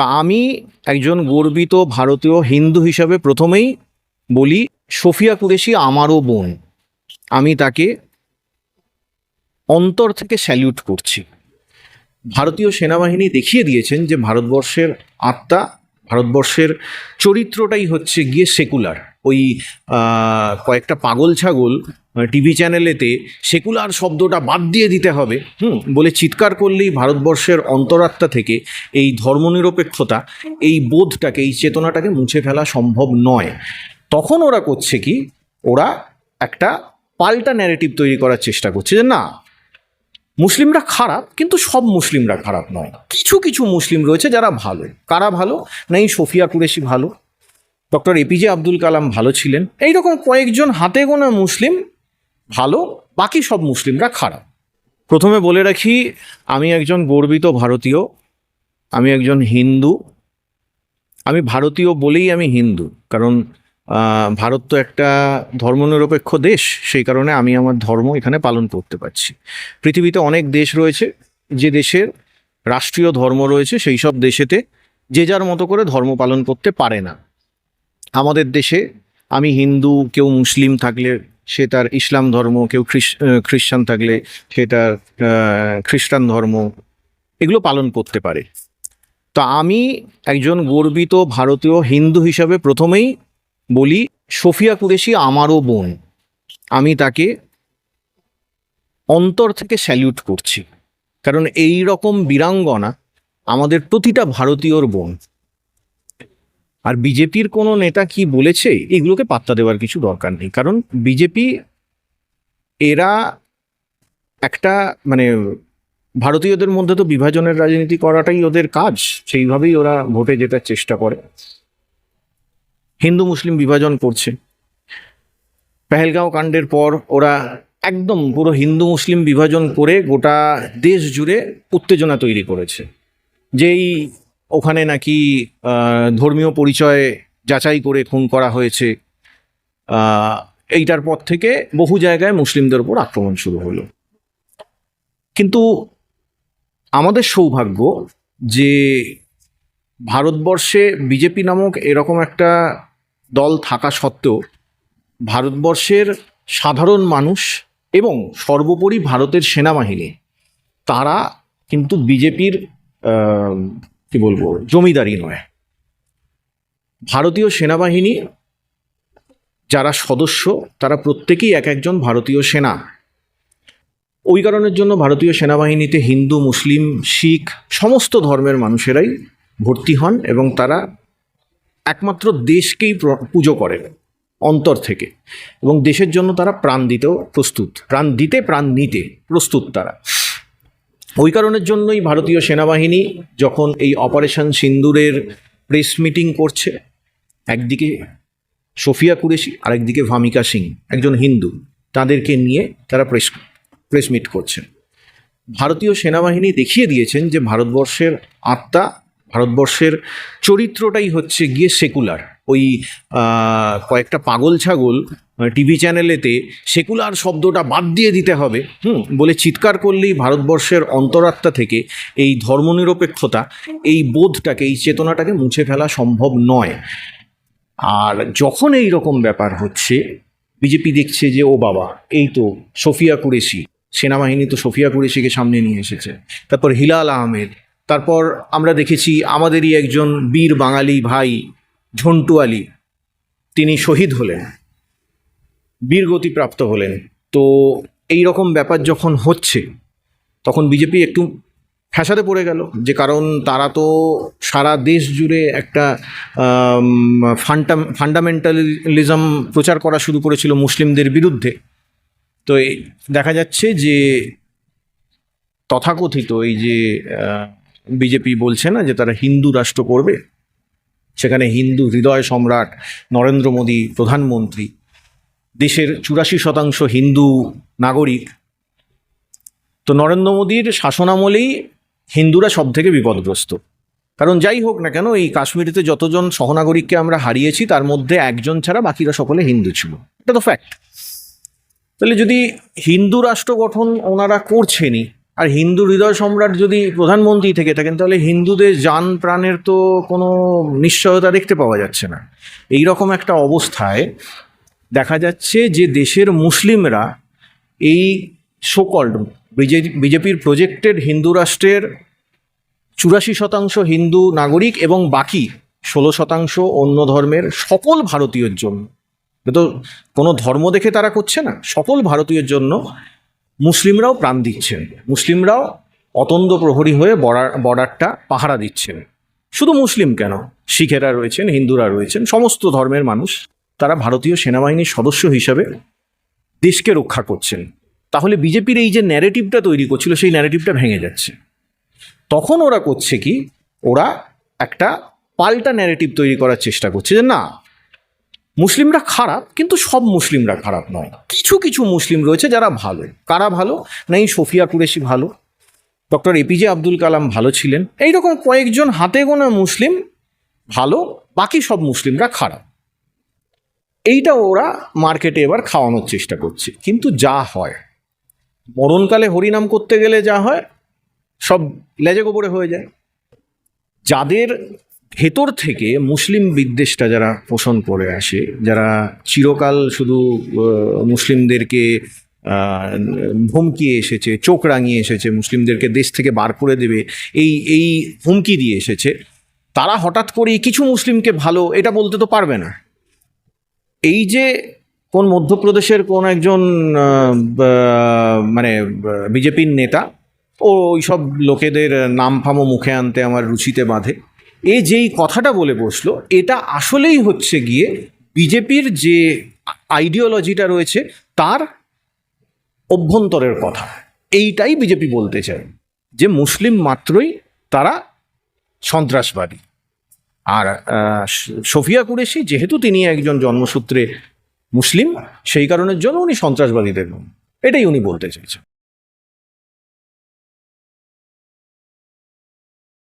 তা আমি একজন গর্বিত ভারতীয় হিন্দু হিসাবে প্রথমেই বলি, সফিয়া কুরেশি আমারও বোন। আমি তাকে অন্তর থেকে স্যালিউট করছি। ভারতীয় সেনাবাহিনী দেখিয়ে দিয়েছেন যে ভারতবর্ষের আত্মা ভারতবর্ষের চরিত্রটাই হচ্ছে গিয়ে সেকুলার। ওই কয়েকটা পাগল ছাগল টিভি চ্যানেলেতে সেকুলার শব্দটা বাদ দিয়ে দিতে হবে, হুম, বলে চিৎকার করলেই ভারতবর্ষের অন্তরাত্মা থেকে এই ধর্মনিরপেক্ষতা, এই বোধটাকে, এই চেতনাটাকে মুছে ফেলা সম্ভব নয়। তখন ওরা করছে কি? ওরা একটা পাল্টা ন্যারেটিভ তৈরি করার চেষ্টা করছে যে না মুসলিমরা খারাপ, কিন্তু সব মুসলিমরা খারাপ নয়। কিছু কিছু মুসলিম রয়েছে যারা ভালো। কারা ভালো? না এই সোফিয়া কুরেশি ভালো। ডক্টর এপিজে আব্দুল কালাম ভালো ছিলেন। এইরকম কয়েকজন হাতে গোনা মুসলিম ভালো, বাকি সব মুসলিমরা খারাপ। প্রথমে বলে রাখি, আমি একজন গর্বিত ভারতীয়, আমি একজন হিন্দু। আমি ভারতীয় বলেই আমি হিন্দু, কারণ ভারত তো একটা ধর্মনিরপেক্ষ দেশ, সেই কারণে আমি আমার ধর্ম এখানে পালন করতে পারছি। পৃথিবীতে অনেক দেশ রয়েছে, যে দেশের রাষ্ট্রীয় ধর্ম রয়েছে, সেই সব দেশেতে যে যার মতো করে ধর্ম পালন করতে পারে না। আমাদের দেশে আমি হিন্দু, কেউ মুসলিম থাকলে সে তার ইসলাম ধর্ম, কেউ খ্রিস- খ্রিস্টান থাকলে সে তার খ্রিস্টান ধর্ম, এগুলো পালন করতে পারে। তো আমি একজন গর্বিত ভারতীয় হিন্দু হিসাবে প্রথমেই বলি, সোফিয়া কুরেশি আমারও বোন। আমি তাকে অন্তর থেকে স্যালিউট করছি। কারণ এই রকম বীরাঙ্গনা আমাদের প্রতিটা ভারতীয়র বোন। আর বিজেপির কোনো নেতা কি বলেছে, এগুলোকে পাত্তা দেওয়ার কিছু দরকার নেই। কারণ বিজেপি এরা একটা মানে ভারতীয়দের মধ্যে তো বিভাজনের রাজনীতি করাটাই ওদের কাজ, সেইভাবেই ওরা ভোটে জেতার চেষ্টা করে। হিন্দু মুসলিম বিভাজন করছে। পেহেলগাঁও কাণ্ডের পর ওরা একদম পুরো হিন্দু মুসলিম বিভাজন করে গোটা দেশ জুড়ে উত্তেজনা তৈরি করেছে। যেই ওখানে নাকি ধর্মীয় পরিচয় যাচাই করে খুন করা হয়েছে এইটার পর থেকে বহু জায়গায় মুসলিমদের উপর আক্রমণ শুরু হলো। কিন্তু আমাদের সৌভাগ্য যে ভারতবর্ষে বিজেপি নামক এরকম একটা দল থাকা সত্ত্বেও ভারতবর্ষের সাধারণ মানুষ এবং সর্বোপরি ভারতের সেনাবাহিনী, তারা কিন্তু বিজেপির কি বলব, জমিদারি নয়। ভারতীয় সেনাবাহিনী যারা সদস্য, তারা প্রত্যেকেই এক একজন ভারতীয় সেনা। ওই কারণের জন্য ভারতীয় সেনাবাহিনীতে হিন্দু, মুসলিম, শিখ, সমস্ত ধর্মের মানুষেরাই ভর্তি হন এবং তারা একমাত্র দেশকেই পুজো করেন অন্তর থেকে এবং দেশের জন্য তারা প্রাণ দিতেও প্রস্তুত, প্রাণ দিতে, প্রাণ নিতে প্রস্তুত তারা। ওই কারণের জন্যই ভারতীয় সেনাবাহিনী যখন এই অপারেশন সিন্দুরের প্রেস মিটিং করছে, একদিকে সোফিয়া কুরেশি, আরেকদিকে ভামিকা সিং, একজন হিন্দু, তাদেরকে নিয়ে তারা প্রেস প্রেস মিট করছেন ভারতীয় সেনাবাহিনী দেখিয়ে দিয়েছেন যে ভারতবর্ষের আত্মা ভারতবর্ষের চরিত্রটাই হচ্ছে গিয়ে সেকুলার। ওই কয়েকটা পাগল ছাগল টিভি চ্যানেলেতে সেকুলার শব্দটা বাদ দিয়ে দিতে হবে, হুম, বলে চিৎকার করলেই ভারতবর্ষের অন্তরাত্মা থেকে এই ধর্মনিরপেক্ষতা, এই বোধটাকে, এই চেতনাটাকে মুছে ফেলা সম্ভব নয়। আর যখন এই রকম ব্যাপার হচ্ছে, বিজেপি দেখছে যে, ও বাবা, এই তো সোফিয়া কুরেশি, সেনাবাহিনী তো সোফিয়া কুরেশিকে সামনে নিয়ে এসেছে। তারপর হিলাল আহমেদ তারপর আমরা দেখেছি আমাদেরই একজন বীর বাঙালি ভাই ঝন্টু আলী। তিনি শহীদ হলেন, বীরগতিপ্রাপ্ত হলেন। তো এই রকম ব্যাপার যখন হচ্ছে, তখন বিজেপি একটু ফ্যাসাদে পড়ে গেল যে কারণ তারা তো সারা দেশ জুড়ে একটা ফান্ডা, ফান্ডামেন্টালিজম প্রচার করা শুরু করেছিল মুসলিমদের বিরুদ্ধে। তো দেখা যাচ্ছে যে তথাকথিত এই যে বিজেপি বলছে না যে তারা হিন্দু রাষ্ট্র করবে? সেখানে হিন্দু হৃদয় সম্রাট নরেন্দ্র মোদী প্রধানমন্ত্রী, দেশের চুরাশি শতাংশ হিন্দু নাগরিক। তো নরেন্দ্র মোদীর শাসনামলেই হিন্দুরা সব থেকে বিপদগ্রস্ত। কারণ যাই হোক না কেন, এই কাশ্মীরিতে যতজন সহনাগরিককে আমরা হারিয়েছি, তার মধ্যে একজন ছাড়া বাকিরা সকলে হিন্দু ছিল। এটা তো ফ্যাক্ট তাহলে যদি হিন্দু রাষ্ট্র গঠন ওনারা করছেনই আর হিন্দু হৃদয় সম্রাট যদি প্রধানমন্ত্রী থেকে থাকেন, তাহলে হিন্দুদের যান প্রাণের তো কোনো নিশ্চয়তা দেখতে পাওয়া যাচ্ছে না। এই রকম একটা অবস্থায় দেখা যাচ্ছে যে দেশের মুসলিমরা এই সোকল্ড বিজেপির প্রজেক্টেড হিন্দু রাষ্ট্রের চুরাশি শতাংশ হিন্দু নাগরিক এবং বাকি ষোলো শতাংশ অন্য ধর্মের সকল ভারতীয়র জন্য। তো কোনো ধর্ম দেখে তারা করছে না। সকল ভারতীয়ের জন্য মুসলিমরাও প্রাণ দিচ্ছেন। মুসলিমরাও অতন্দ প্রহরী হয়ে বর্ডার বর্ডারটা পাহারা দিচ্ছেন। শুধু মুসলিম কেন? শিখেরা রয়েছেন, হিন্দুরা রয়েছেন, সমস্ত ধর্মের মানুষ। তারা ভারতীয় সেনাবাহিনীর সদস্য হিসাবে দেশকে রক্ষা করছেন। তাহলে বিজেপির এই যে ন্যারেটিভটা তৈরি করছিল, সেই ন্যারেটিভটা ভেঙে যাচ্ছে। তখন ওরা করছে কি? ওরা একটা পাল্টা ন্যারেটিভ তৈরি করার চেষ্টা করছে যে না মুসলিমরা খারাপ, কিন্তু সব মুসলিমরা খারাপ নয়। কিছু কিছু মুসলিম রয়েছে যারা ভালো। কারা ভালো? না এই সোফিয়া কুরেশি ভালো। ডক্টর এপিজে আব্দুল কালাম ভালো ছিলেন। এইরকম কয়েকজন হাতে গোনা মুসলিম ভালো, বাকি সব মুসলিমরা খারাপ। এইটা ওরা মার্কেটে এবার খাওয়ানোর চেষ্টা করছে। কিন্তু যা হয়, মরণকালে হরিনাম করতে গেলে যা হয়, সব লেজে গোবরে হয়ে যায়। যাদের ভেতর থেকে মুসলিম বিদ্বেষটা যারা পোষণ করে আসে যারা চিরকাল শুধু মুসলিমদেরকে আহ, ধমকিয়ে এসেছে চোখ রাঙিয়ে এসেছে মুসলিমদেরকে দেশ থেকে বার করে দেবে এই এই হুমকি দিয়ে এসেছে তারা হঠাৎ করেই কিছু মুসলিমকে ভালো এটা বলতে তো পারবে না। এই যে কোন মধ্যপ্রদেশের কোন একজন মানে বিজেপির নেতা ও ওইসব লোকেদের নাম ফামো মুখে আনতে আমার রুচিতে বাঁধে এ যেই কথাটা বলে বসল, এটা আসলেই হচ্ছে গিয়ে বিজেপির যে আইডিওলজিটা রয়েছে, তার অভ্যন্তরের কথা। এইটাই বিজেপি বলতে চায়, যে মুসলিম মাত্রই তারা সন্ত্রাসবাদী। আর সোফিয়া কুরেশি যেহেতু তিনি একজন জন্মসূত্রে মুসলিম, সেই কারণের জন্য উনি সন্ত্রাসবাদীদের এটাই উনি বলতে চাইছেন।